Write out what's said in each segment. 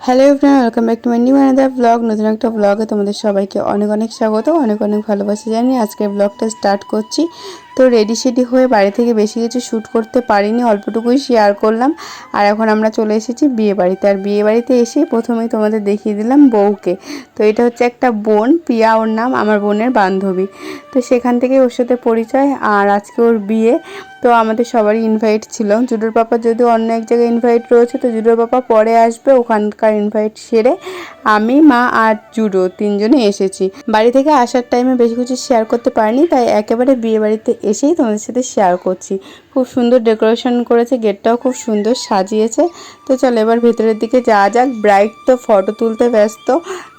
Hello everyone welcome back to my new another blog নতুন একটা ব্লগে তোমাদের সবাইকে অনেক অনেক স্বাগত, অনেক অনেক ভালোবাসা জানি আজকের ব্লগটা স্টার্ট করছি। তো রেডি সেডি হয়ে বাড়ি থেকে বেশি কিছু শ্যুট করতে পারিনি, অল্পটুকুই শেয়ার করলাম। আর এখন আমরা চলে এসেছি বিয়ে বাড়িতে আর বিয়ে বাড়িতে এসে প্রথমেই তোমাদের দেখিয়ে দিলাম বউকে। তো এটা হচ্ছে একটা বোন, পিয়া ওর নাম, আমার বোনের বান্ধবী। তো সেখান থেকে ওর সাথে পরিচয় আর আজকে ওর বিয়ে। তো আমাদের সবারই ইনভাইট ছিল। জুডোর পাপা যদিও অন্য এক জায়গায় ইনভাইট রয়েছে, তো জুডোর পাপা পরে আসবে, ওখানকার ইনভাইট সেরে আমি, মা আর জুডো তিনজনে এসেছি। বাড়ি থেকে আসার টাইমে বেশি কিছু শেয়ার করতে পারিনি, তাই একেবারে বিয়ে বাড়িতে এসেই তোমাদের সাথে শেয়ার করছি। খুব সুন্দর ডেকোরেশন করেছে, গেটটাও খুব সুন্দর সাজিয়েছে। তো চলো এবার ভেতরের দিকে যাওয়া যাক। ব্রাইট তো ফটো তুলতে ব্যস্ত,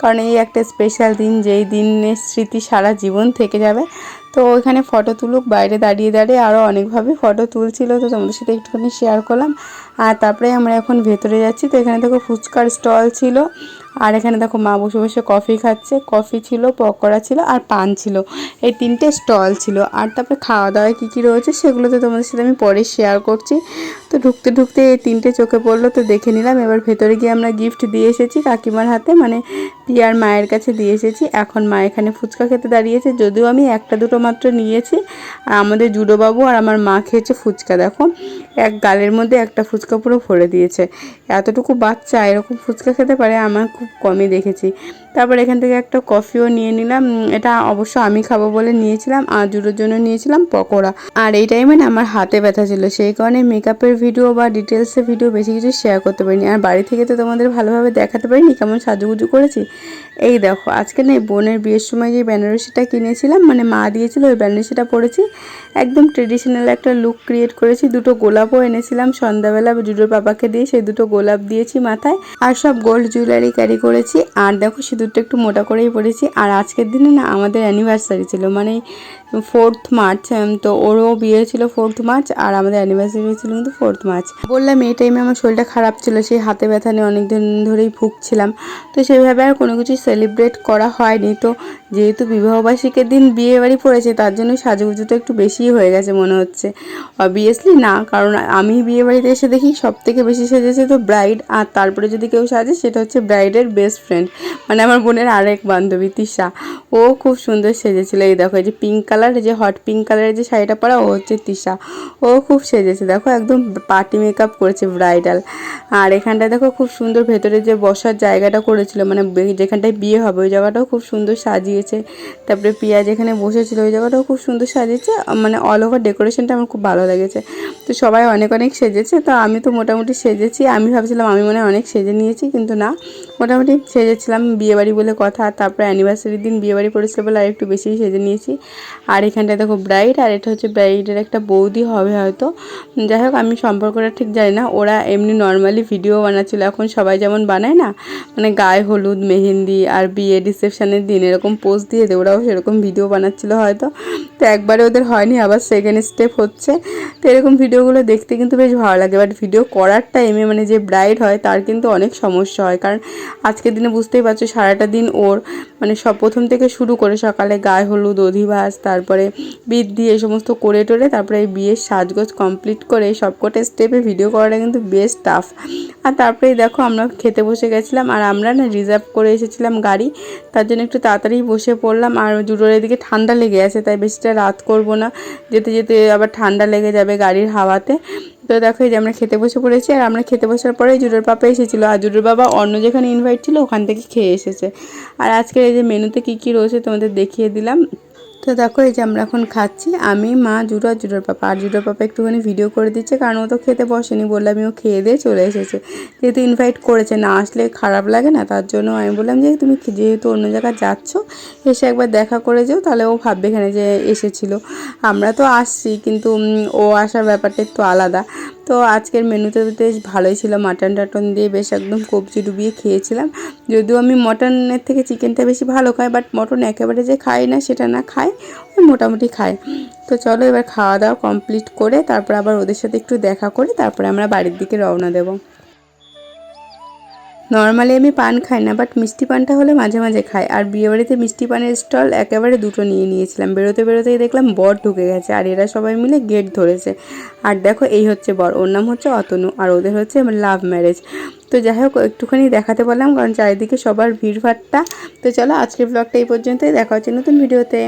কারণ এই একটা স্পেশাল দিন, যেই দিনের স্মৃতি সারা জীবন থেকে যাবে। তো ওইখানে ফটো তুলুক, বাইরে দাঁড়িয়ে দাঁড়িয়ে আরও অনেকভাবে ফটো তুলছিল, তো তোমাদের সাথে একটুখানি শেয়ার করলাম। আর তারপরে আমরা এখন ভেতরে যাচ্ছি, তো এখানে দেখো ফুচকার স্টল ছিল, আর এখানে দেখো মা বসে বসে কফি খাচ্ছে। কফি ছিল, পকোড়া ছিল, আর পান ছিল। এই তিনটে স্টল ছিল। আর তারপরে খাওয়া দাওয়ায় কী কী রয়েছে সেগুলো তো তোমাদের সাথে আমি পরে শেয়ার করছি। তো ঢুকতে ঢুকতে এই তিনটে চোখে পড়ল, তো দেখে নিলাম। এবার ভেতরে গিয়ে আমরা গিফট দিয়ে এসেছি কাকিমার হাতে মানে পিয়ার মায়ের কাছে দিয়ে এসেছি। এখন মা এখানে ফুচকা খেতে দাঁড়িয়েছে, যদিও আমি একটা দুটো মাত্র নিয়েছি। আর আমাদের জুডোবাবু আর আমার মা খেয়েছে ফুচকা, দেখো। এক গালের মধ্যে একটা ফুচকা পুরো ভরে দিয়েছে। এতটুকু বাচ্চা এরকম ফুচকা খেতে পারে আমার খুব কমই দেখেছি। তারপর এখান থেকে একটা কফিও নিয়ে নিলাম। এটা অবশ্য আমি খাব বলে নিয়েছিলাম, আর জুডোর জন্য নিয়েছিলাম পকোড়া। আর এই টাইমে না আমার হাতে ব্যথা ছিল, সেই কারণে মেকআপের ভিডিও বা ডিটেলসের ভিডিও বেশি কিছু শেয়ার করতে পারিনি। আর বাড়ি থেকে তো তোমাদের ভালোভাবে দেখাতে পারিনি, কেমন সাজুগুজু করেছি। এই দেখো, আজকে না বোনের বিয়ের সময় যে বেনারসিটা কিনেছিলাম মানে মা দিয়েছিল, ওই বেনারসিটা পরেছি। একদম ট্রেডিশনাল একটা লুক ক্রিয়েট করেছি। দুটো গোলাপও এনেছিলাম সন্ধ্যাবেলা জুডোর বাবাকে দিয়ে সেই দুটো গোলাপ দিয়েছি মাথায়। আর সব গোল্ড জুয়েলারি ক্যারি করেছি। আর দেখো সিঁদুরটা একটু মোটা করেই পরেছি। আর আজকের দিনে না, আমাদের অ্যানিভার্সারি ছিল। মানে ফোর্থ মার্চ তো ওরও বিয়ে ছিল ফোর্থ মার্চ আর আমাদের অ্যানিভার্সারি হয়েছিল কিন্তু ফোর্থ মার্চ বললাম, এই টাইমে আমার শরীরটা খারাপ ছিল। সেই হাতে ব্যথা নিয়ে অনেক দিন ধরেই ভুগছিলাম। তো সেইভাবে আর কোনো কিছু সেলিব্রেট করা হয়নি। তো যেহেতু বিবাহবার্ষিকের দিন বিয়ে বাড়ি পড়েছে, তার জন্য সাজুগুজুটা একটু বেশিই হয়ে গেছে মনে হচ্ছে। অবভিয়াসলি না, কারণ আমি বিয়ে বাড়িতে এসে দেখি সব থেকে বেশি সেজেছে তো ব্রাইড আর তারপরে যদি কেউ সাজে সেটা হচ্ছে ব্রাইডের বেস্ট ফ্রেন্ড মানে আমার বোনের আরেক বান্ধবী তিশা। ও খুব সুন্দর সেজেছিল, এই দেখো, এই যে পিঙ্ক কালার যে হট পিঙ্ক কালারের যে শাড়িটা পরা, ও হচ্ছে তিশা। ও খুব সেজেছে, দেখো, একদম পার্টি মেকআপ করেছে ব্রাইডাল আর এখানটায় দেখো, খুব সুন্দর ভেতরে যে বসার জায়গাটা করেছিল মানে যেখানটায় বিয়ে হবে, ওই জায়গাটাও খুব সুন্দর সাজিয়েছে। তারপরে পিয়া যেখানে বসেছিল ওই জায়গাটাও খুব সুন্দর সাজিয়েছে। মানে অল ওভার ডেকোরেশনটা আমার খুব ভালো লেগেছে। তো সবাই অনেক অনেক সেজেছে। তো আমি তো মোটামুটি সেজেছি। আমি ভাবছিলাম আমি মনে অনেক সেজে নিয়েছি, কিন্তু না। মোটামুটি সেজেছিলাম বিয়েবাড়ি বলে কথা। তারপরে অ্যানিভার্সারির দিন বিয়েবাড়ি পড়েছিল বলে আর একটু বেশি সেজে নিয়েছি। আর এখানটায় দেখো ব্রাইড আর এটা হচ্ছে ব্রাইডের একটা বৌদি হবে হয়তো। যাই হোক, আমি সম্পর্কটা ঠিক জানি না। ওরা এমনি নর্মালি ভিডিও বানাচ্ছিল। এখন সবাই যেমন বানায় না মানে গায়ে হলুদ, মেহেন্দি আর বিয়ে রিসেপশনের দিন এরকম পোজ দিয়ে ওরাও সেরকম ভিডিও বানাচ্ছিল হয়তো। তো একবারে ওদের হয়নি, আবার সেকেন্ড স্টেপ হচ্ছে। তো এরকম ভিডিওগুলো দেখতে কিন্তু বেশ ভালো লাগে। বাট ভিডিও করার টাইমে মানে যে ব্রাইড হয়, তার কিন্তু অনেক সমস্যা হয়। কারণ আজকের দিনে বুঝতেই পারছ, সারাটা দিন ওর মানে সব প্রথম থেকে শুরু করে সকালে গায়ে হলুদ, অধিবাস, তারপরে বিদ দিয়ে এই সমস্ত করে টোরে, তারপরে এই বিয়ের সাজগোজ কমপ্লিট করে সবকটা স্টেপে ভিডিও করাটা কিন্তু বেশ টাফ আর তারপরে দেখো আমরা খেতে বসে গেছিলাম আর আমরা না রিজার্ভ করে এসেছিলাম গাড়ি। তার জন্য একটু তাড়াতাড়ি বসে পড়লাম আর জুডোর এদিকে ঠান্ডা লেগে আছে, তাই বেশিটা রাত করব না। যেতে যেতে আবার ঠান্ডা লেগে যাবে গাড়ির হাওয়াতে। তো দেখো এই যে আমরা খেতে বসে পড়েছি আর আমরা খেতে বসার পরে জুডোর পাপা এসেছিল। আর জুডোর বাবা অন্য যেখানে ইনভাইট ছিল ওখান থেকে খেয়ে এসেছে। আর আজকের এই যে মেনুতে কী কী রয়েছে তোমাদের দেখিয়ে দিলাম। তো দেখো, এই যে আমরা এখন খাচ্ছি। আমি, মা, জুডো আর জুডোর পাপা। আর জুডোর পাপা একটুখানি ভিডিও করে দিচ্ছে, কারণ ও তো খেতে বসেনি। বললাম ও খেয়ে দিয়ে চলে এসেছে। যেহেতু ইনভাইট করেছে, না আসলে খারাপ লাগে না, তার জন্য আমি বললাম যে, তুমি যেহেতু অন্য জায়গায় যাচ্ছ, এসে একবার দেখা করে যাও। তাহলে ও ভাববে এখানে যে এসেছিল। আমরা তো আসছি, কিন্তু ও আসার ব্যাপারটা একটু আলাদা। তো আজকের মেনুতে বেশ ভালোই ছিল। মাটন টাটন দিয়ে বেশ একদম কবজি ডুবিয়ে খেয়েছিলাম। যদিও আমি মটনের থেকে চিকেনটা বেশি ভালো খাই বাট মটন একেবারে যে খাই না, সেটা না খাই, ওই মোটামুটি খাই। তো চলো এবার খাওয়া দাওয়া কমপ্লিট করে, তারপর আবার ওদের সাথে একটু দেখা করে, তারপরে আমরা বাড়ির দিকে রওনা দেবো। নর্মালি আমি পান খাই না বাট মিষ্টি পানটা হলে মাঝে মাঝে খাই। আর বিয়েবাড়িতে মিষ্টি পানের স্টল একেবারে দুটো নিয়ে নিয়েছিলাম। বেরোতে বেরোতেই দেখলাম বর ঢুকে গেছে, আর এরা সবাই মিলে গেট ধরেছে। আর দেখো, এই হচ্ছে বর, ওর নাম হচ্ছে অতনু, আর ওদের হচ্ছে লাভ ম্যারেজ তো যাই হোক, একটুখানি দেখাতে পারলাম, কারণ চারিদিকে সবার ভিড়ভাট্টা। তো চলো, আজকের ব্লগটা এই পর্যন্তই, দেখা হচ্ছে নতুন ভিডিওতে